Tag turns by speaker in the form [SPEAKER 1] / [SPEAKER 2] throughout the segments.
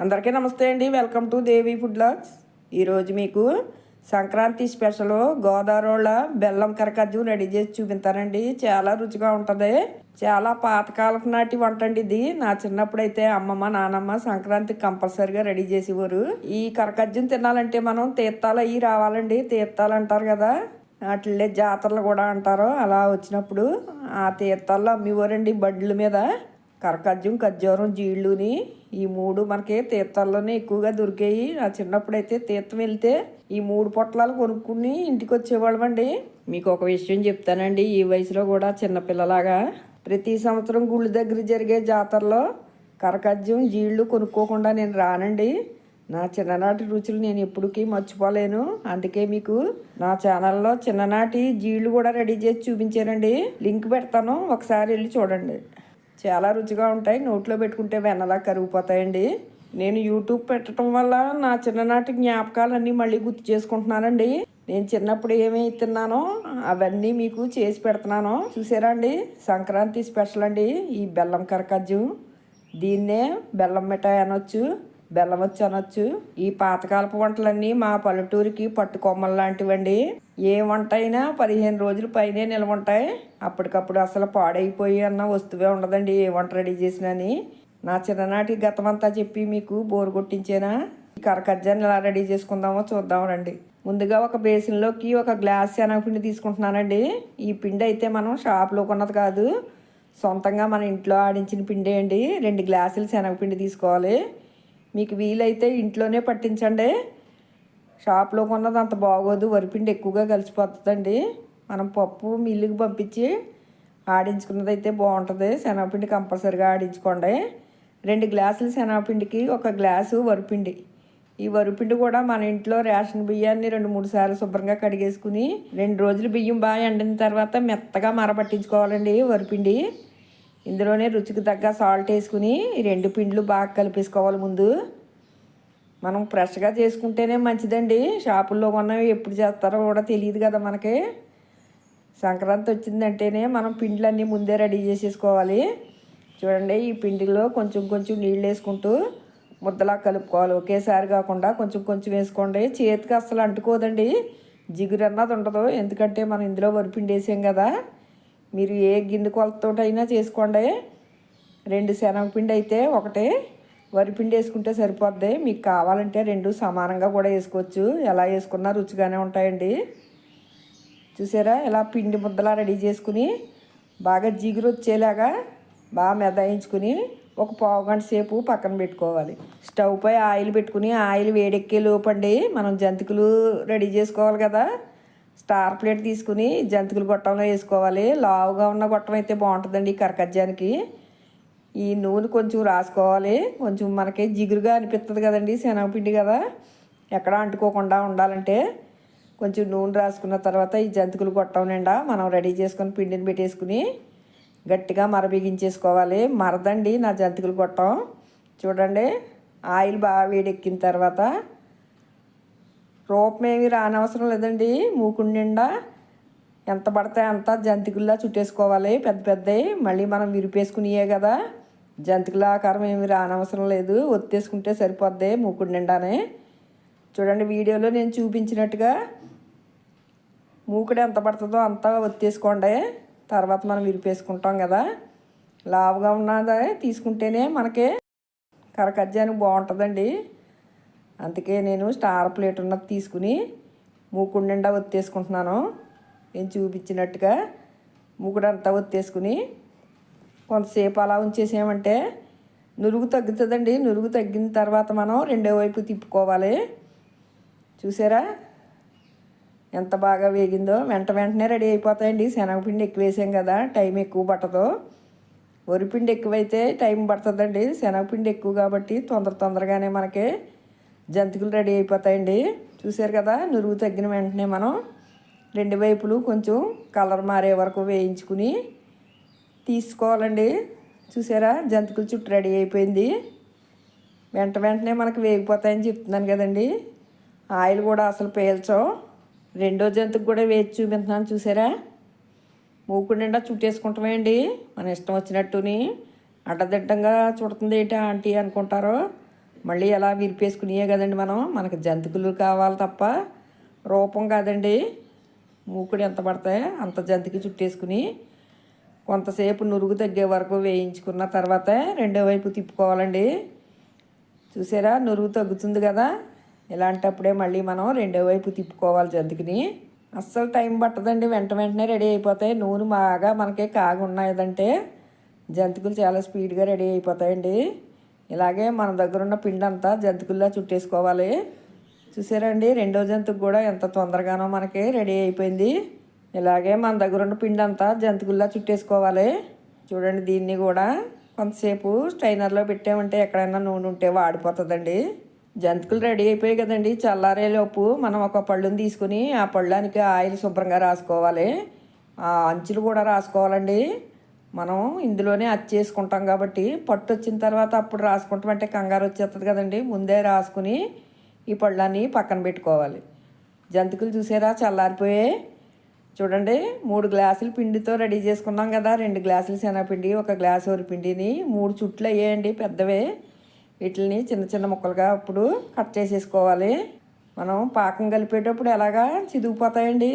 [SPEAKER 1] అందరికీ నమస్తే అండి. Welcome to Devi food vlogs. ఈరోజు మీకు సంక్రాంతి స్పెషల్ గోదావరిలో బెల్లం కరకజ్జు రెడీ చేసి చూపించారండి చాలా రుచిగా ఉంటుంది. చాలా పాతకాలపు నాటి వంట అండి ఇది. నా చిన్నప్పుడు అయితే అమ్మమ్మ నానమ్మ సంక్రాంతికి కంపల్సరిగా రెడీ చేసేవారు. ఈ కరకజ్జుని తినాలంటే మనం తీర్థాలు అవి రావాలండి. తీర్థాలు అంటారు కదా. వాటిల్లే జాతరలు కూడా అంటారు. అలా వచ్చినప్పుడు ఆ తీర్థాల్లో అమ్మేవారండి బండ్ల మీద. కరకజ్జం ఖర్జూరం జీళ్ళుని ఈ మూడు మనకి తీర్థాల్లోనే ఎక్కువగా దొరికాయి. నా చిన్నప్పుడు అయితే తీర్థం వెళ్తే ఈ మూడు పొట్లాలు కొనుక్కుని ఇంటికి వచ్చేవాళ్ళమండి. మీకు ఒక విషయం చెప్తానండి. ఈ వయసులో కూడా చిన్నపిల్లలాగా ప్రతి సంవత్సరం గుళ్ళ దగ్గర జరిగే జాతరలో కరకజ్జం జీళ్ళు కొనుక్కోకుండా నేను రానండి. నా చిన్ననాటి రుచులు నేను ఎప్పటికీ మర్చిపోలేను. అందుకే మీకు నా ఛానల్లో చిన్ననాటి జీళ్ళు కూడా రెడీ చేసి చూపించానండి. లింక్ పెడతాను. ఒకసారి వెళ్ళి చూడండి. చాలా రుచిగా ఉంటాయి. నోట్లో పెట్టుకుంటే వెన్నలా కరిగిపోతాయండి. నేను యూట్యూబ్ పెట్టడం వల్ల నా చిన్ననాటి జ్ఞాపకాలన్నీ మళ్ళీ గుర్తు చేసుకుంటున్నానండి. నేను చిన్నప్పుడు ఏమేమి తిన్నానో అవన్నీ మీకు చేసి పెడుతున్నాను. చూసారా అండి? సంక్రాంతి స్పెషల్ అండి. ఈ బెల్లం కరకజ్జు. దీన్నే బెల్లం మిఠాయి అనొచ్చు. బెల్లం వచ్చి అనొచ్చు. ఈ పాతకాలపు వంటలన్నీ మా పల్లెటూరికి పట్టుకొమ్మలు లాంటివండి. ఏ వంట అయినా పదిహేను రోజులు పైనే నిల్వ ఉంటాయి అప్పటికప్పుడు అసలు పాడైపోయి అన్న వస్తువే ఉండదండి ఏ వంట రెడీ చేసినని. నా చిన్ననాటి గతమంతా చెప్పి మీకు బోరు కొట్టించేనా? కరకజ్జాన్ని ఎలా రెడీ చేసుకుందామో చూద్దాం రండి. ముందుగా ఒక బేసిన్లోకి ఒక గ్లాస్ శనగపిండి తీసుకుంటున్నానండి. ఈ పిండి అయితే మనం షాప్లో కొన్నది కాదు. సొంతంగా మన ఇంట్లో ఆడించిన పిండి అండి. రెండు గ్లాసులు శనగపిండి తీసుకోవాలి. మీకు వీలైతే ఇంట్లోనే పట్టించండి. షాప్లో కొన్నది అంత బాగోదు. వరిపిండి ఎక్కువగా కలిసిపోతుందండి. మనం పప్పు మిల్లుకి పంపించి ఆడించుకున్నది అయితే బాగుంటుంది. శనగపిండి కంపల్సరిగా ఆడించుకోండి. రెండు గ్లాసులు శనగపిండికి ఒక గ్లాసు వరిపిండి. ఈ వరిపిండి కూడా మన ఇంట్లో రేషన్ బియ్యాన్ని రెండు మూడు సార్లు శుభ్రంగా కడిగేసుకుని రెండు రోజులు బియ్యం బాగా ఎండిన తర్వాత మెత్తగా మరపట్టించుకోవాలండి వరిపిండి. ఇందులోనే రుచికి తగ్గ సాల్ట్ వేసుకుని రెండు పిండ్లు బాగా కలిపేసుకోవాలి ముందు. మనం ఫ్రెష్గా చేసుకుంటేనే మంచిదండి. షాపుల్లో కొన్నవి ఎప్పుడు చేస్తారో కూడా తెలియదు కదా మనకి. సంక్రాంతి వచ్చిందంటేనే మనం పిండ్లన్నీ ముందే రెడీ చేసేసుకోవాలి. చూడండి ఈ పిండిలో కొంచెం కొంచెం నీళ్ళు వేసుకుంటూ ముద్దలా కలుపుకోవాలి. ఒకేసారి కాకుండా కొంచెం కొంచెం వేసుకోండి. చేతికి అస్సలు అంటుకోదండి. జిగురు అన్నది ఉండదు. ఎందుకంటే మనం ఇందులో వరిపిండి వేసాం కదా. మీరు ఏ గిన్నె కొలతతోటైనా చేసుకోండి. రెండు శనగపిండి అయితే ఒకటే. వరిపిండి వేసుకుంటే సరిపోద్ది. మీకు కావాలంటే రెండు సమానంగా కూడా వేసుకోవచ్చు. ఎలా వేసుకున్నా రుచిగానే ఉంటాయండి. చూసారా? ఇలా పిండి ముద్దలా రెడీ చేసుకుని బాగా జిగురు వచ్చేలాగా బాగా మెదాయించుకుని ఒక పావు గంట సేపు పక్కన పెట్టుకోవాలి. స్టవ్ పై ఆయిల్ పెట్టుకుని ఆయిల్ వేడెక్కే లోపండి. మనం జంతికలు రెడీ చేసుకోవాలి కదా. స్టార్ ప్లేట్ తీసుకుని జంతికలు గొట్టంలో వేసుకోవాలి. లావుగా ఉన్న గొట్టం అయితే బాగుంటుందండి ఈ కరకజ్జానికి ఈ నూనె కొంచెం రాసుకోవాలి. కొంచెం మనకి జిగురుగా అనిపిస్తుంది కదండి శనగపిండి కదా. ఎక్కడ అంటుకోకుండా ఉండాలంటే కొంచెం నూనె రాసుకున్న తర్వాత ఈ జంతికలు గొట్టం నిండా మనం రెడీ చేసుకొని పిండిని పెట్టేసుకుని గట్టిగా మరబిగించేసుకోవాలి. మరదండి నా జంతికలు గొట్టం. చూడండి ఆయిల్ బాగా వేడెక్కిన తర్వాత రూపమేమి రానవసరం లేదండి. మూకుడి నిండా ఎంత పడితే అంత జంతికల్లా చుట్టేసుకోవాలి. పెద్ద పెద్దవి మళ్ళీ మనం విరిపేసుకునియే కదా. జంతికల ఆకారం ఏమి రానవసరం లేదు. ఒత్తేసుకుంటే సరిపోద్ది మూకుడి నిండానే. చూడండి వీడియోలో నేను చూపించినట్టుగా మూకుడు ఎంత పడుతుందో అంతా ఒత్తేసుకోండి. తర్వాత మనం విరిపేసుకుంటాం కదా. లావుగా ఉన్నదే తీసుకుంటేనే మనకి కరకజ్జానికి బాగుంటుందండి. అందుకే నేను స్టార్ ప్లేట్ ఉన్నది తీసుకుని మూకుడు నిండా ఒత్తేసుకుంటున్నాను. నేను చూపించినట్టుగా మూకుడు అంతా ఒత్తేసుకుని కొంతసేపు అలా ఉంచేసామంటే నురుగు తగ్గుతుందండి. నురుగు తగ్గిన తర్వాత మనం రెండో వైపు తిప్పుకోవాలి. చూసారా? ఎంత బాగా వేగిందో. వెంట వెంటనే రెడీ అయిపోతాయండి. శనగపిండి ఎక్కువ వేసాం కదా టైం ఎక్కువ పట్టదు. వరిపిండి ఎక్కువైతే టైం పడుతుందండి. శనగపిండి ఎక్కువ కాబట్టి తొందర తొందరగానే మనకి జంతికలు రెడీ అయిపోతాయండి. చూసారు కదా నురుగు తగ్గిన వెంటనే మనం రెండు వైపులు కొంచెం కలర్ మారే వరకు వేయించుకుని తీసుకోవాలండి. చూసారా జంతికలు చుట్టూ రెడీ అయిపోయింది. వెంట వెంటనే మనకు వేగిపోతాయని చెప్తున్నాను కదండి. ఆయిల్ కూడా అసలు పేల్చో. రెండో జంతుకు కూడా వేచి చూపిస్తున్నాను చూసారా మూకుడు నిండా చుట్టేసుకుంటామేండి. మన ఇష్టం వచ్చినట్టుని అడ్డదిడ్డంగా చుడుతుంది ఏంటి ఆంటీ అనుకుంటారో. మళ్ళీ ఎలా విరిపేసుకునియే కదండి మనం. మనకు జంతికలు కావాలి తప్ప రూపం కాదండి. మూకుడు ఎంత పడతాయి అంత జంతికి చుట్టేసుకుని కొంతసేపు నురుగు తగ్గే వరకు వేయించుకున్న తర్వాత రెండో వైపు తిప్పుకోవాలండి. చూసారా? నురుగు తగ్గుతుంది కదా? ఇలాంటప్పుడే మళ్ళీ మనం రెండో వైపు తిప్పుకోవాలి జంతికిని. అస్సలు టైం పట్టదండి. వెంట వెంటనే రెడీ అయిపోతాయి. నూనె బాగా మనకి కాగి జంతికలు చాలా స్పీడ్గా రెడీ అయిపోతాయండి. ఇలాగే మన దగ్గర ఉన్న పిండంతా జంతికల్లా చుట్టేసుకోవాలి. చూసారండి? రెండో జంతుకు కూడా ఎంత తొందరగానో మనకి రెడీ అయిపోయింది. ఇలాగే మన దగ్గర ఉన్న పిండి అంతా జంతికల్లా చుట్టేసుకోవాలి. చూడండి దీన్ని కూడా కొంతసేపు స్టైనర్లో పెట్టామంటే ఎక్కడైనా నూనె ఉంటే వాడిపోతుందండి. జంతికలు రెడీ అయిపోయాయి కదండి. చల్లారేలోపు మనం ఒక పళ్ళుని తీసుకుని ఆ పళ్ళానికి ఆయిల్ శుభ్రంగా రాసుకోవాలి. ఆ అంచులు కూడా రాసుకోవాలండి. మనం ఇందులోనే అది చేసుకుంటాం కాబట్టి పట్టు వచ్చిన తర్వాత అప్పుడు రాసుకుంటామంటే కంగారు వచ్చేస్తుంది కదండి. ముందే రాసుకుని ఈ పళ్ళాన్ని పక్కన పెట్టుకోవాలి. జంతికలు చూసారా? చల్లారిపోయే చూడండి మూడు గ్లాసులు పిండితో రెడీ చేసుకున్నాం కదా. రెండు గ్లాసులు శనగపిండి ఒక గ్లాసు పిండిని మూడు చుట్లు అయ్యాయండి పెద్దవే. వీటిని చిన్న చిన్న ముక్కలుగా అప్పుడు కట్ చేసేసుకోవాలి. మనం పాకం కలిపేటప్పుడు ఎలాగా చిదిగిపోతాయండి?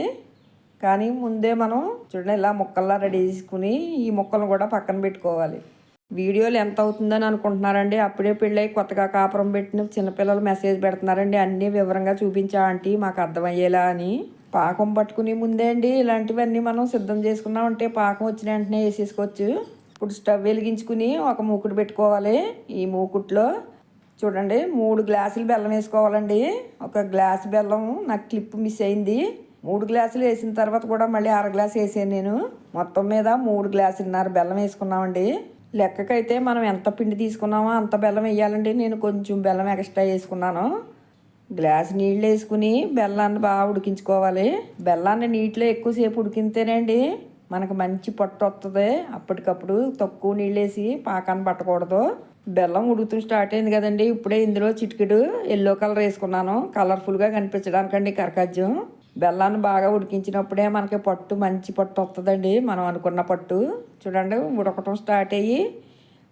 [SPEAKER 1] కానీ ముందే మనం చూడండి ఇలా ముక్కల్లా రెడీ చేసుకుని ఈ ముక్కలను కూడా పక్కన పెట్టుకోవాలి. వీడియోలు ఎంత అవుతుందని అనుకుంటున్నారండి? అప్పుడే పెళ్ళై కొత్తగా కాపురం పెట్టిన చిన్నపిల్లలు మెసేజ్ పెడుతున్నారండి. అన్నీ వివరంగా చూపించా ఆంటీ మాకు అర్థమయ్యేలా అని. పాకం పట్టుకుని ముందే అండి ఇలాంటివన్నీ మనం సిద్ధం చేసుకున్నామంటే పాకం వచ్చిన వెంటనే వేసేసుకోవచ్చు. ఇప్పుడు స్టవ్ వెలిగించుకుని ఒక మూకుడు పెట్టుకోవాలి. ఈ మూకుట్లో చూడండి మూడు గ్లాసులు బెల్లం వేసుకోవాలండి. ఒక గ్లాస్ బెల్లం నాకు క్లిప్ మిస్ అయింది. మూడు గ్లాసులు వేసిన తర్వాత కూడా మళ్ళీ అర గ్లాసు వేసాను నేను. మొత్తం మీద మూడు గ్లాసులున్నర బెల్లం వేసుకున్నామండి. లెక్కకైతే మనం ఎంత పిండి తీసుకున్నామో అంత బెల్లం వేయాలండి. నేను కొంచెం బెల్లం ఎక్స్ట్రా వేసుకున్నాను. గ్లాస్ నీళ్ళు వేసుకుని బెల్లాన్ని బాగా ఉడికించుకోవాలి. బెల్లాన్ని నీటిలో ఎక్కువసేపు ఉడికితేనండి మనకు మంచి పొట్టు వస్తుంది అప్పటికప్పుడు తక్కువ నీళ్ళు వేసి పాకాన్ని పట్టకూడదు. బెల్లం ఉడుకుతూ స్టార్ట్ అయింది కదండి. ఇప్పుడే ఇందులో చిటికెడు ఎల్లో కలర్ వేసుకున్నాను. కలర్ఫుల్గా కనిపించడానికండి కరకాజ్యం బెల్లాన్ని బాగా ఉడికించినప్పుడే మనకి పట్టు మంచి పట్టు వస్తుందండి మనం అనుకున్న పట్టు. చూడండి ఉడకటం స్టార్ట్ అయ్యి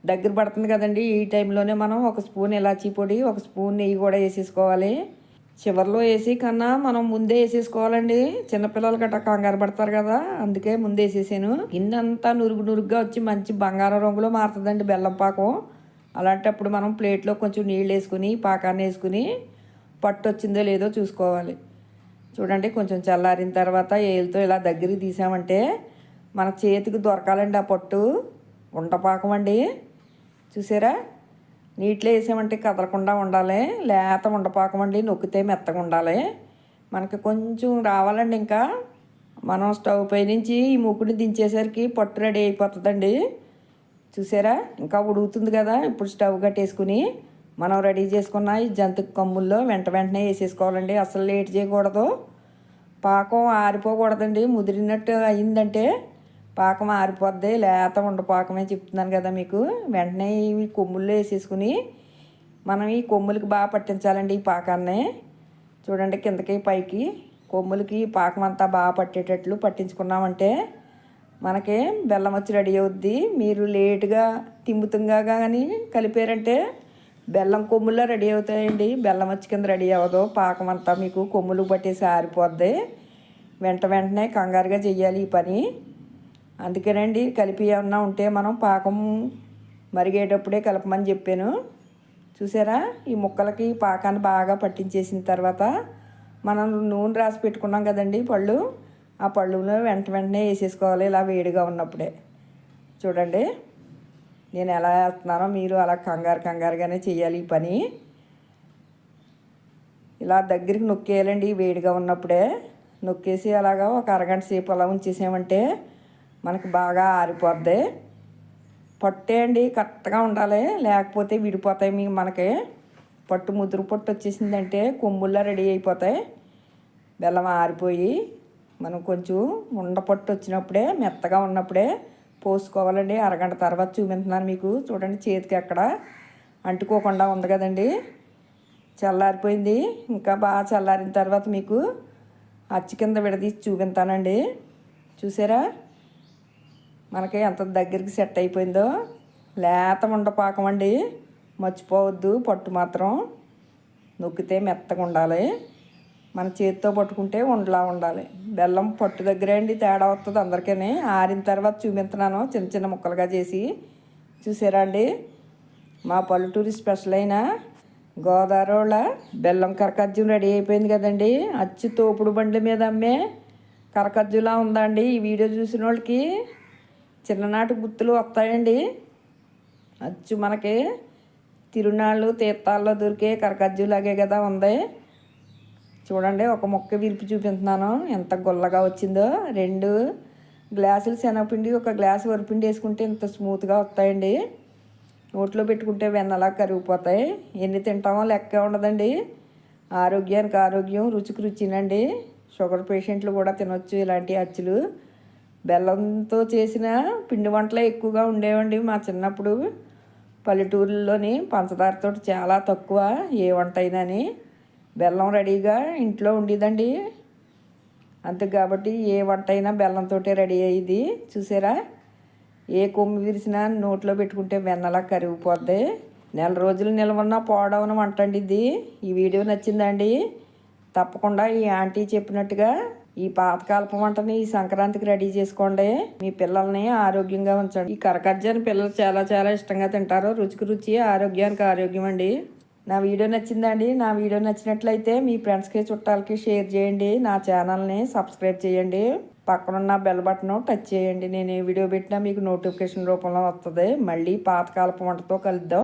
[SPEAKER 1] దగ్గర పడుతుంది కదండి. ఈ టైంలోనే మనం ఒక స్పూన్ ఇలాచీ పొడి ఒక స్పూన్ నెయ్యి కూడా వేసేసుకోవాలి. చివరిలో వేసి కన్నా మనం ముందే వేసేసుకోవాలండి. చిన్నపిల్లలు గట్రా కంగారు పడతారు కదా అందుకే ముందే వేసేసాను. ఇన్నంతా నురుగు నురుగ్గా వచ్చి మంచి బంగారం రంగులో మారుతుందండి బెల్లం పాకం. అలాంటప్పుడు మనం ప్లేట్లో కొంచెం నీళ్ళు వేసుకుని పాకాన్ని వేసుకుని పట్టు వచ్చిందో లేదో చూసుకోవాలి. చూడండి కొంచెం చల్లారిన తర్వాత ఏలుతో ఇలా దగ్గరికి తీసామంటే మన చేతికి దొరకాలండి ఆ పట్టు. ఉండపాకం అండి. చూసారా? నీటిలో వేసామంటే కదలకుండా ఉండాలి. లేత ఉండపాకం అండి. నొక్కితే మెత్తగా ఉండాలి. మనకి కొంచెం రావాలండి ఇంకా. మనం స్టవ్ పై నుంచి ఈ ముక్కుని దించేసరికి పట్టు రెడీ అయిపోతుందండి. చూసారా? ఇంకా ఉడుగుతుంది కదా. ఇప్పుడు స్టవ్ కట్టేసుకుని మనం రెడీ చేసుకున్న ఈ జంతు కమ్ముల్లో వెంట వెంటనే వేసేసుకోవాలండి. అసలు లేట్ చేయకూడదు. పాకం ఆరిపోకూడదండి. ముదిరినట్టు అయిందంటే పాకం ఆరిపోద్ది. లేత ఉండ పాకమే చెప్తున్నాను కదా మీకు. వెంటనే ఇవి కొమ్ముల్లో వేసేసుకుని మనం ఈ కొమ్ములకి బాగా పట్టించాలండి ఈ పాకాన్ని. చూడండి కిందకి పైకి కొమ్ములకి పాకం అంతా బాగా పట్టేటట్లు పట్టించుకున్నామంటే మనకి బెల్లం వచ్చి రెడీ అవుద్ది. మీరు లేటుగా తిమ్ముతుంగా కానీ కలిపారంటే బెల్లం కొమ్ముల్లో రెడీ అవుతాయండి. బెల్లం వచ్చి కింద రెడీ అవ్వదు. పాకం అంతా మీకు కొమ్ములు పట్టేసి ఆరిపోద్ది. వెంట వెంటనే కంగారుగా చెయ్యాలి ఈ పని. అందుకేనండి కలిపి ఏమన్నా ఉంటే మనం పాకం మరిగేటప్పుడే కలపమని చెప్పాను. చూసారా? ఈ ముక్కలకి పాకాన్ని బాగా పట్టించేసిన తర్వాత మనం నూనె రాసి పెట్టుకున్నాం కదండి పళ్ళు. ఆ పళ్ళులో వెంట వెంటనే వేసేసుకోవాలి ఇలా వేడిగా ఉన్నప్పుడే. చూడండి. నేను ఎలా వేస్తున్నానో మీరు అలా కంగారు కంగారుగానే చేయాలి ఈ పని. ఇలా దగ్గరికి నొక్కేయాలండి వేడిగా ఉన్నప్పుడే. నొక్కేసి అలాగా ఒక అరగంట సేపు అలా ఉంచేసామంటే మనకు బాగా ఆరిపోద్ది. పట్టేయండి కరెక్ట్గా ఉండాలి. లేకపోతే విడిపోతాయి మీ మనకి. పట్టు ముదురు పట్టు వచ్చేసిందంటే కొమ్ముల్లో రెడీ అయిపోతాయి. బెల్లం ఆరిపోయి మనం కొంచెం ఉండ పట్టు వచ్చినప్పుడే మెత్తగా ఉన్నప్పుడే పోసుకోవాలండి. అరగంట తర్వాత చూపించున్నాను మీకు. చూడండి చేతికి ఎక్కడ అంటుకోకుండా ఉంది కదండి. చల్లారిపోయింది. ఇంకా బాగా చల్లారిన తర్వాత మీకు అచ్చి కింద విడదీసి చూపించానండి చూసారా? మనకి ఎంత దగ్గరికి సెట్ అయిపోయిందో. లేత ఉండపాకం అండి. మర్చిపోవద్దు. పట్టు మాత్రం నొక్కితే మెత్తగా ఉండాలి. మన చేతితో పట్టుకుంటే ఉండలా ఉండాలి. బెల్లం పట్టు దగ్గరే అండి తేడా వస్తుంది అందరికీ ఆరిన తర్వాత చూపించినాను చిన్న చిన్న ముక్కలుగా చేసి. చూసారా అండి? మా పల్లెటూరి స్పెషల్ అయిన గోదావరిళ్ళ బెల్లం కరకజ్జం రెడీ అయిపోయింది కదండి. అచ్చు తోపుడు బండి మీద అమ్మే కరకజ్జులా ఉందండి ఈ వీడియో చూసిన వాళ్ళకి చిన్ననాటి గుర్తులు వస్తాయండి. అచ్చు మనకి తిరునాళ్ళు తీర్థాల్లో దొరికే కరకజ్జులాగే కదా ఉంది. చూడండి ఒక మొక్క విరిపి చూపిస్తున్నాను. ఎంత గుల్లగా వచ్చిందో. రెండు గ్లాసులు శనగపిండి ఒక గ్లాసు వరిపిండి వేసుకుంటే ఇంత స్మూత్గా వస్తాయండి. నోట్లో పెట్టుకుంటే వెన్నలా కరిగిపోతాయి. ఎన్ని తింటామో లెక్క ఉండదండి. ఆరోగ్యానికి ఆరోగ్యం రుచికి రుచినండి. షుగర్ పేషెంట్లు కూడా తినొచ్చు ఇలాంటి అచ్చులు. బెల్లంతో చేసిన పిండి వంటలే ఎక్కువగా ఉండేవండి మా చిన్నప్పుడు. పల్లెటూరులోని పంచదారతో చాలా తక్కువ ఏ వంట అయినాని బెల్లం రెడీగా ఇంట్లో ఉండేదండి. అంతే కాబట్టి ఏ వంట అయినా బెల్లంతో రెడీ అయ్యేది. చూసారా? ఏ కొమ్ము విరిసినా నోట్లో పెట్టుకుంటే వెన్నలా కరిగిపోద్ది. నెల రోజులు నిలవన్న పోవడం వంట అండి ఇది. ఈ వీడియో నచ్చిందండి. తప్పకుండా ఈ ఆంటీ చెప్పినట్టుగా ఈ పాతకాలపు వంటని ఈ సంక్రాంతికి రెడీ చేసుకోండి. మీ పిల్లల్ని ఆరోగ్యంగా ఉంచండి. ఈ కరకజ్జాని పిల్లలు చాలా చాలా ఇష్టంగా తింటారు. రుచికి రుచి ఆరోగ్యానికి ఆరోగ్యం అండి. నా వీడియో నచ్చిందండి. నా వీడియో నచ్చినట్లయితే మీ ఫ్రెండ్స్కి చుట్టాలకి షేర్ చేయండి. నా ఛానల్ని సబ్స్క్రైబ్ చేయండి. పక్కనున్న బెల్ బటన్ టచ్ చేయండి. నేను ఏ వీడియో పెట్టినా మీకు నోటిఫికేషన్ రూపంలో వస్తుంది మళ్ళీ పాతకాలపు వంటతో కలుద్దాం.